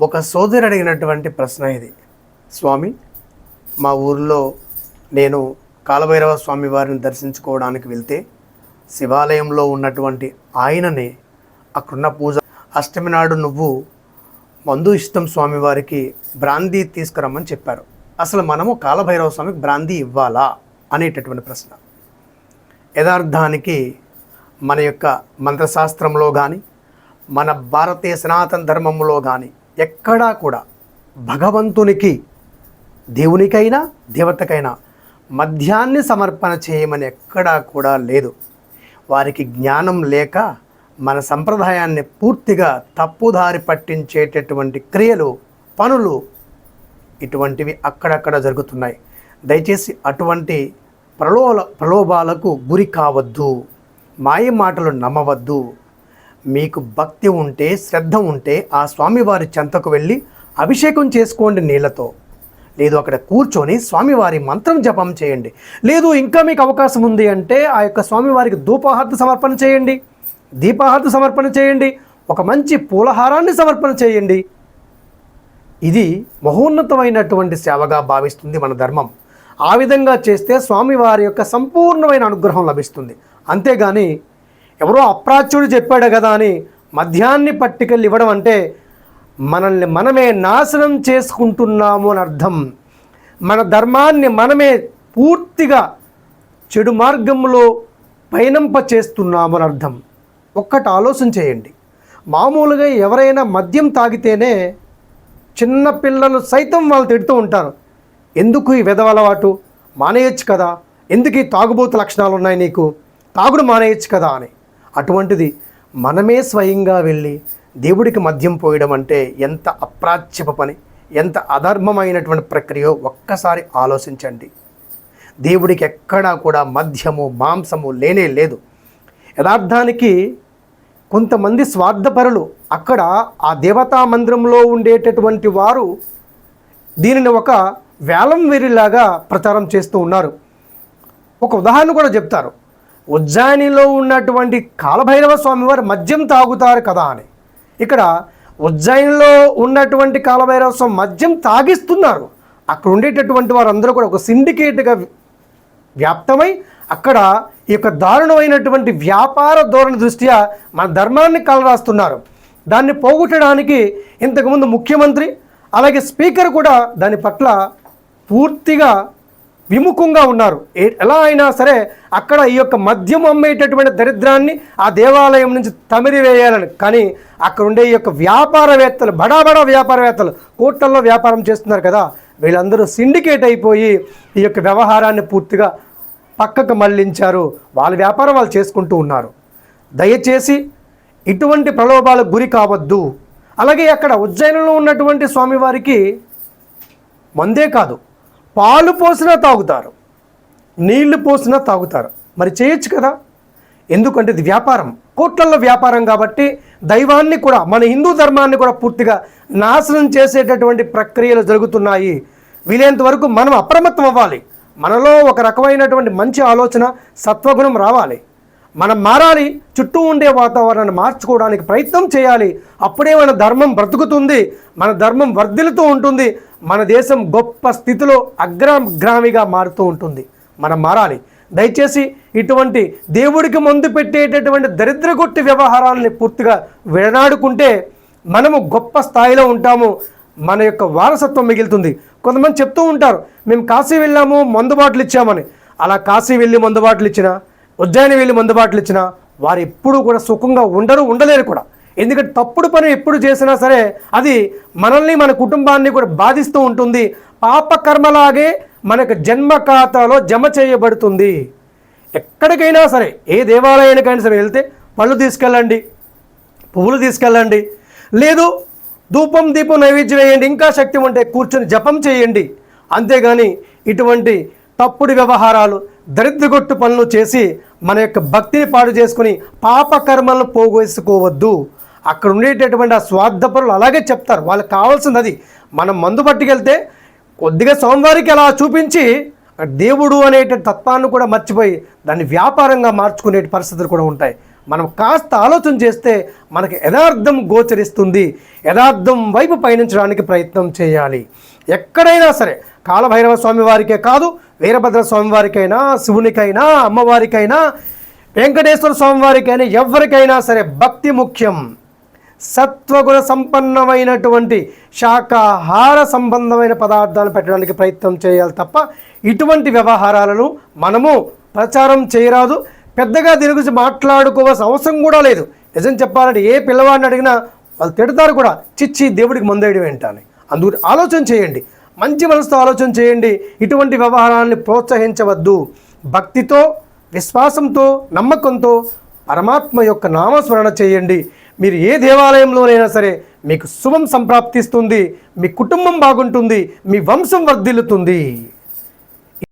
ఒక సోదరు అడిగినటువంటి ప్రశ్న ఇది. స్వామి మా ఊరిలో నేను కాలభైరవ స్వామి వారిని దర్శించుకోవడానికి వెళ్తే శివాలయంలో ఉన్నటువంటి ఆయననే అక్కడున్న పూజ అష్టమి నాడు నువ్వు మందు ఇష్టం స్వామివారికి బ్రాందీ తీసుకురమ్మని చెప్పారు. అసలు మనము కాలభైరవ స్వామికి బ్రాందీ ఇవ్వాలా? అనేటటువంటి ప్రశ్న. యథార్థానికి మన యొక్క మంత్రశాస్త్రంలో కానీ మన భారతీయ సనాతన ధర్మంలో కానీ ఎక్కడా కూడా భగవంతునికి దేవునికైనా దేవతకైనా మద్యాన్ని సమర్పణ చేయమని ఎక్కడా కూడా లేదు. వారికి జ్ఞానం లేక మన సంప్రదాయాన్ని పూర్తిగా తప్పుదారి పట్టించేటటువంటి క్రియలు పనులు ఇటువంటివి అక్కడక్కడ జరుగుతున్నాయి. దయచేసి అటువంటి ప్రలోభ ప్రలోభాలకు గురి కావద్దు. మాయ మాటలు నమ్మవద్దు. మీకు భక్తి ఉంటే శ్రద్ధ ఉంటే ఆ స్వామివారి చెంతకు వెళ్ళి అభిషేకం చేసుకోండి నీళ్ళతో లేదు అక్కడ కూర్చొని స్వామివారి మంత్రం జపం చేయండి. లేదు ఇంకా మీకు అవకాశం ఉంది అంటే ఆ యొక్క స్వామివారికి ధూపాహారతి సమర్పణ చేయండి. దీపాహారతి సమర్పణ చేయండి. ఒక మంచి పూలహారాన్ని సమర్పణ చేయండి. ఇది మహోన్నతమైనటువంటి సేవగా భావిస్తుంది మన ధర్మం. ఆ విధంగా చేస్తే స్వామివారి యొక్క సంపూర్ణమైన అనుగ్రహం లభిస్తుంది. అంతేగాని ఎవరో అప్రాచ్యుడు చెప్పాడు కదా అని మద్యాన్ని పట్టికలు ఇవ్వడం అంటే మనల్ని మనమే నాశనం చేసుకుంటున్నాము అని అర్థం. మన ధర్మాన్ని మనమే పూర్తిగా చెడు మార్గంలో పైనంప చేస్తున్నాము అని అర్థం. ఒక్కటి ఆలోచన చేయండి. మామూలుగా ఎవరైనా మద్యం తాగితేనే చిన్న పిల్లలు సైతం వాళ్ళు తిడుతూ ఉంటారు. ఎందుకు ఈ విధవలవాటు మానేయచ్చు కదా. ఎందుకు ఈ తాగుబోతు లక్షణాలు ఉన్నాయి నీకు? తాగుడు మానేయచ్చు కదా అని. అటువంటిది మనమే స్వయంగా వెళ్ళి దేవుడికి మద్యం పోయడం అంటే ఎంత అప్రాచ్యప పని ఎంత అధర్మమైనటువంటి ప్రక్రియో ఒక్కసారి ఆలోచించండి. దేవుడికి ఎక్కడా కూడా మద్యము మాంసము లేనే లేదు. యథార్థానికి కొంతమంది స్వార్థపరులు అక్కడ ఆ దేవతా మందిరంలో ఉండేటటువంటి వారు దీనిని ఒక వేలం వెరిలాగా ప్రచారం చేస్తూ ఉన్నారు. ఒక ఉదాహరణ కూడా చెప్తారు. ఉజ్జాయినిలో ఉన్నటువంటి కాలభైరవ స్వామి వారు మద్యం తాగుతారు కదా అని. ఇక్కడ ఉజ్జాయినిలో ఉన్నటువంటి కాలభైరవ స్వామి మద్యం తాగిస్తున్నారు. అక్కడ ఉండేటటువంటి వారందరూ కూడా ఒక సిండికేట్గా వ్యాప్తమై అక్కడ ఈ యొక్క దారుణమైనటువంటి వ్యాపార ధోరణి దృష్ట్యా మన ధర్మాన్ని కలరాస్తున్నారు. దాన్ని పోగొట్టడానికి ఇంతకుముందు ముఖ్యమంత్రి అలాగే స్పీకర్ కూడా దాని పట్ల పూర్తిగా విముఖంగా ఉన్నారు. ఎలా అయినా సరే అక్కడ ఈ యొక్క మద్యం అమ్మేటటువంటి దరిద్రాన్ని ఆ దేవాలయం నుంచి తమిరి వేయాలని కానీ అక్కడ ఉండే ఈ యొక్క వ్యాపారవేత్తలు బడా బడా వ్యాపారవేత్తలు కోట్లల్లో వ్యాపారం చేస్తున్నారు కదా వీళ్ళందరూ సిండికేట్ అయిపోయి ఈ యొక్క వ్యవహారాన్ని పూర్తిగా పక్కకు మళ్ళించారు. వాళ్ళ వ్యాపారం వాళ్ళు చేసుకుంటూ ఉన్నారు. దయచేసి ఇటువంటి ప్రలోభాలకు గురి కావద్దు. అలాగే అక్కడ ఉజ్జయినంలో ఉన్నటువంటి స్వామివారికి మందే కాదు. పాలు పోసినా తాగుతారు నీళ్ళు పోసినా తాగుతారు. మరి చేయొచ్చు కదా? ఎందుకంటే ఇది వ్యాపారం. కోట్లల్లో వ్యాపారం కాబట్టి దైవాన్ని కూడా మన హిందూ ధర్మాన్ని కూడా పూర్తిగా నాశనం చేసేటటువంటి ప్రక్రియలు జరుగుతున్నాయి. వీలైనంత వరకు మనం అప్రమత్తం అవ్వాలి. మనలో ఒక రకమైనటువంటి మంచి ఆలోచన సత్వగుణం రావాలి. మనం మారాలి చుట్టూ ఉండే వాతావరణాన్ని మార్చుకోవడానికి ప్రయత్నం చేయాలి. అప్పుడే మన ధర్మం బ్రతుకుతుంది మన ధర్మం వర్ధిల్లుతూ ఉంటుంది మన దేశం గొప్ప స్థితిలో అగ్రగ్రామిగా మారుతూ ఉంటుంది. మనం మారాలి. దయచేసి ఇటువంటి దేవుడికి ముందు పెట్టేటటువంటి దరిద్రగొట్టి వ్యవహారాలని పూర్తిగా విడనాడుకుంటే మనము గొప్ప స్థాయిలో ఉంటాము. మన యొక్క వారసత్వం మిగులుతుంది. కొంతమంది చెప్తూ ఉంటారు మేము కాశీ వెళ్ళాము మందు బాటలు ఇచ్చామని. అలా కాశీ వెళ్ళి మందు బాటలు ఇచ్చినా ఉజ్జయిని వెళ్ళి మందుబాటులు ఇచ్చినా వారు ఎప్పుడూ కూడా సుఖంగా ఉండరు ఉండలేరు కూడా. ఎందుకంటే తప్పుడు పని ఎప్పుడు చేసినా సరే అది మనల్ని మన కుటుంబాన్ని కూడా బాధిస్తూ ఉంటుంది. పాపకర్మలాగే మనకు జన్మ ఖాతాలో జమ చేయబడుతుంది. ఎక్కడికైనా సరే ఏ దేవాలయానికైనా సరే వెళ్తే పళ్ళు తీసుకెళ్ళండి పువ్వులు తీసుకెళ్ళండి. లేదు ధూపం దీపం నైవేద్యం వేయండి ఇంకా శక్తి ఉంటే కూర్చొని జపం చేయండి. అంతేగాని ఇటువంటి తప్పుడు వ్యవహారాలు దరిద్రగొట్టు పనులు చేసి మన యొక్క భక్తిని పాడు చేసుకుని పాపకర్మలను పోగేసుకోవద్దు. అక్కడ ఉండేటటువంటి ఆ స్వార్థపరులు అలాగే చెప్తారు. వాళ్ళకి కావాల్సింది అది. మనం మందు పట్టుకెళ్తే కొద్దిగా సోమవారికి అలా చూపించి దేవుడు అనేట తత్వాన్ని కూడా మర్చిపోయి దాన్ని వ్యాపారంగా మార్చుకునే పరిస్థితులు కూడా ఉంటాయి. మనం కాస్త ఆలోచన చేస్తే మనకి యథార్థం గోచరిస్తుంది. యథార్థం వైపు పయనించడానికి ప్రయత్నం చేయాలి. ఎక్కడైనా సరే కాలభైరవ స్వామి వారికే కాదు వీరభద్ర స్వామి వారికైనా శివునికైనా అమ్మవారికైనా వెంకటేశ్వర స్వామి వారికైనా ఎవరికైనా సరే భక్తి ముఖ్యం. సత్వగుణ సంపన్నమైనటువంటి శాకాహార సంబంధమైన పదార్థాలు పెట్టడానికి ప్రయత్నం చేయాలి తప్ప ఇటువంటి వ్యవహారాలను మనము ప్రచారం చేయరాదు. పెద్దగా దీని గురించి మాట్లాడుకోవాల్సిన అవసరం కూడా లేదు. నిజం చెప్పాలంటే ఏ పిల్లవాడిని అడిగినా వాళ్ళు తిడతారు కూడా చిచ్చి దేవుడికి మందేయడం ఏంటని. అందుకు ఆలోచన చేయండి. మంచి మనసుతో ఆలోచన చేయండి. ఇటువంటి వ్యవహారాన్ని ప్రోత్సహించవద్దు. భక్తితో విశ్వాసంతో నమ్మకంతో పరమాత్మ యొక్క నామస్మరణ చేయండి. మీరు ఏ దేవాలయంలోనైనా సరే మీకు శుభం సంప్రాప్తిస్తుంది. మీ కుటుంబం బాగుంటుంది. మీ వంశం వర్ధిల్లుతుంది.